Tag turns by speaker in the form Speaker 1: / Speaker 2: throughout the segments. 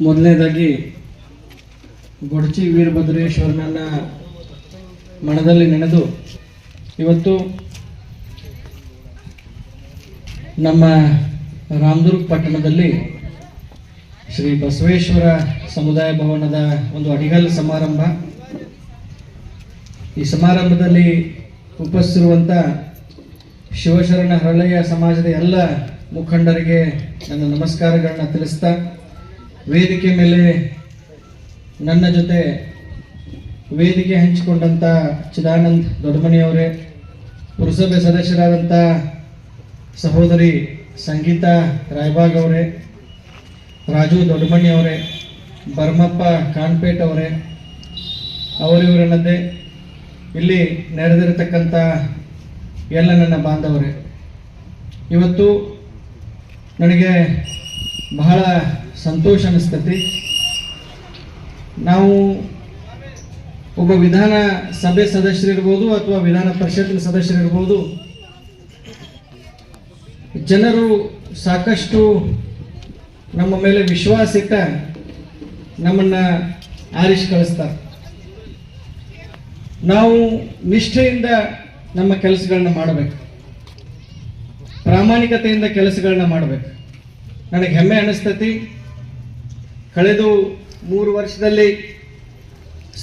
Speaker 1: ಮೊದಲನೇದಾಗಿ ಗೊಡಚಿ ವೀರಭದ್ರೇಶ್ವರನನ್ನ ಮನದಲ್ಲಿ ನೆನೆದು ಇವತ್ತು ನಮ್ಮ ರಾಮದುರ್ಗ ಪಟ್ಟಣದಲ್ಲಿ ಶ್ರೀ ಬಸವೇಶ್ವರ ಸಮುದಾಯ ಭವನದ ಒಂದು ಅಡಿಗಲ್ ಸಮಾರಂಭ. ಈ ಸಮಾರಂಭದಲ್ಲಿ ಉಪಸ್ಥಿರುವಂಥ ಶಿವಶರಣ ಹರಳಯ್ಯ ಸಮಾಜದ ಎಲ್ಲ ಮುಖಂಡರಿಗೆ ನನ್ನ ನಮಸ್ಕಾರಗಳನ್ನ ತಿಳಿಸ್ತಾ ವೇದಿಕೆ ಮೇಲೆ ನನ್ನ ಜೊತೆ ವೇದಿಕೆ ಹಂಚಿಕೊಂಡಂಥ ಚಿದಾನಂದ್ ದೊಡ್ಡಮನಿಯವರೇ ಪುರಸಭೆ ಸದಸ್ಯರಾದಂಥ ಸಹೋದರಿ ಸಂಗೀತಾ ರಾಯ್ಬಾಗ್ ಅವರೇ, ರಾಜು ದೊಡ್ಡಮಣಿ ಅವರೇ, ಬರ್ಮಪ್ಪ ಕಾನ್ಪೇಟ್ ಅವರೇ ಅವರಿವರನ್ನದೇ ಇಲ್ಲಿ ನೆರೆದಿರತಕ್ಕಂಥ ಎಲ್ಲ ನನ್ನ ಬಾಂಧವರೇ. ಇವತ್ತು ನನಗೆ ಬಹಳ ಸಂತೋಷ ಅನಿಸ್ತತಿ ನಾವು ಒಬ್ಬ ವಿಧಾನ ಸಭೆ ಸದಸ್ಯರಿರ್ಬೋದು ಅಥವಾ ವಿಧಾನ ಪರಿಷತ್ತಿನ ಸದಸ್ಯರಿರ್ಬೋದು ಜನರು ಸಾಕಷ್ಟು ನಮ್ಮ ಮೇಲೆ ವಿಶ್ವಾಸ ಇಟ್ಟ ನಮ್ಮನ್ನು ಆರಿಸಿ ಕಳಿಸ್ತಾರೆ. ನಾವು ನಿಷ್ಠೆಯಿಂದ ನಮ್ಮ ಕೆಲಸಗಳನ್ನ ಮಾಡಬೇಕು. ಪ್ರಾಮಾಣಿಕತೆಯಿಂದ ಕೆಲಸಗಳನ್ನ ಮಾಡಬೇಕು. ನನಗೆ ಹೆಮ್ಮೆ ಅನಿಸ್ತತಿ. ಕಳೆದು ಮೂರು ವರ್ಷದಲ್ಲಿ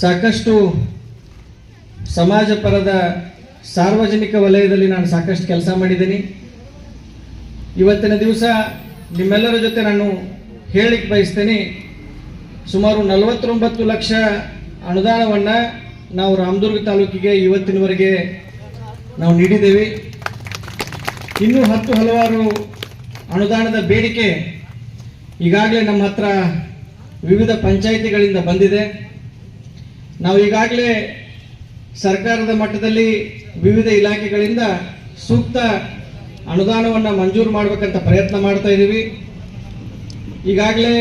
Speaker 1: ಸಾಕಷ್ಟು ಸಮಾಜ ಪರದ ಸಾರ್ವಜನಿಕ ವಲಯದಲ್ಲಿ ನಾನು ಸಾಕಷ್ಟು ಕೆಲಸ ಮಾಡಿದ್ದೀನಿ. ಇವತ್ತಿನ ದಿವಸ ನಿಮ್ಮೆಲ್ಲರ ಜೊತೆ ನಾನು ಹೇಳಿಕ್ಕೆ ಬಯಸ್ತೇನೆ, ಸುಮಾರು ನಲವತ್ತೊಂಬತ್ತು ಲಕ್ಷ ಅನುದಾನವನ್ನು ನಾವು ರಾಮದುರ್ಗ ತಾಲೂಕಿಗೆ ಇವತ್ತಿನವರೆಗೆ ನಾವು ನೀಡಿದ್ದೇವೆ. ಇನ್ನೂ ಹತ್ತು ಹಲವಾರು ಅನುದಾನದ ಬೇಡಿಕೆ ಈಗಾಗಲೇ ನಮ್ಮ ಹತ್ರ ವಿವಿಧ ಪಂಚಾಯಿತಿಗಳಿಂದ ಬಂದಿದೆ. ನಾವು ಈಗಾಗಲೇ ಸರ್ಕಾರದ ಮಟ್ಟದಲ್ಲಿ ವಿವಿಧ ಇಲಾಖೆಗಳಿಂದ ಸೂಕ್ತ ಅನುದಾನವನ್ನು ಮಂಜೂರು ಮಾಡಬೇಕಂತ ಪ್ರಯತ್ನ ಮಾಡ್ತಾ ಇದ್ದೀವಿ ಈಗಾಗಲೇ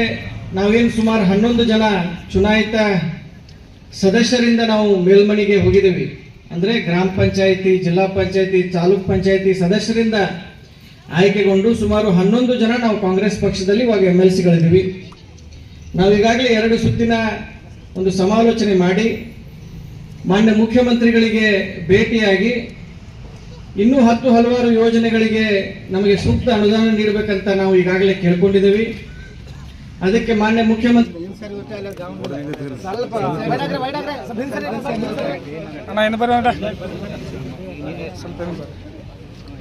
Speaker 1: ನಾವೇನು ಸುಮಾರು ಹನ್ನೊಂದು ಜನ ಚುನಾಯಿತ ಸದಸ್ಯರಿಂದ ನಾವು ಮೇಲ್ಮನೆಗೆ ಹೋಗಿದ್ದೀವಿ. ಅಂದರೆ ಗ್ರಾಮ ಪಂಚಾಯಿತಿ, ಜಿಲ್ಲಾ ಪಂಚಾಯಿತಿ, ತಾಲೂಕ್ ಪಂಚಾಯಿತಿ ಸದಸ್ಯರಿಂದ ಆಯ್ಕೆಗೊಂಡು ಸುಮಾರು ಹನ್ನೊಂದು ಜನ ನಾವು ಕಾಂಗ್ರೆಸ್ ಪಕ್ಷದಲ್ಲಿ ಇವಾಗ ಎಂ ಎಲ್ ಸಿಗಳಿದ್ದೀವಿ. ನಾವು ಈಗಾಗಲೇ ಎರಡು ಸುತ್ತಿನ ಒಂದು ಸಮಾಲೋಚನೆ ಮಾಡಿ ಮಾನ್ಯ ಮುಖ್ಯಮಂತ್ರಿಗಳಿಗೆ ಭೇಟಿಯಾಗಿ ಇನ್ನೂ ಹತ್ತು ಹಲವಾರು ಯೋಜನೆಗಳಿಗೆ ನಮಗೆ ಸೂಕ್ತ ಅನುದಾನ ನೀಡಬೇಕಂತ ನಾವು ಈಗಾಗಲೇ ಕೇಳ್ಕೊಂಡಿದ್ದೀವಿ. ಅದಕ್ಕೆ ಮಾನ್ಯ ಮುಖ್ಯಮಂತ್ರಿ
Speaker 2: ಸ್ವಲ್ಪ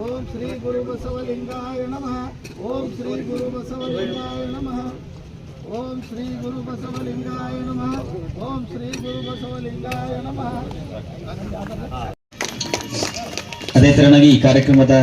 Speaker 3: ಓಂ ಶ್ರೀ ಗುರು ಬಸವಲಿಂಗಾಯ ನಮಃ. ಓಂ ಶ್ರೀ ಗುರು ಬಸವಲಿಂಗಾಯ ನಮಃ. ಓಂ ಶ್ರೀ ಗುರು ಬಸವಲಿಂಗಾಯ ನಮಃ. ಓಂ ಶ್ರೀ ಗುರು ಬಸವಲಿಂಗಾಯ ನಮಃ.
Speaker 4: ಅದೇ ತರನಾಗಿ ಈ ಕಾರ್ಯಕ್ರಮದ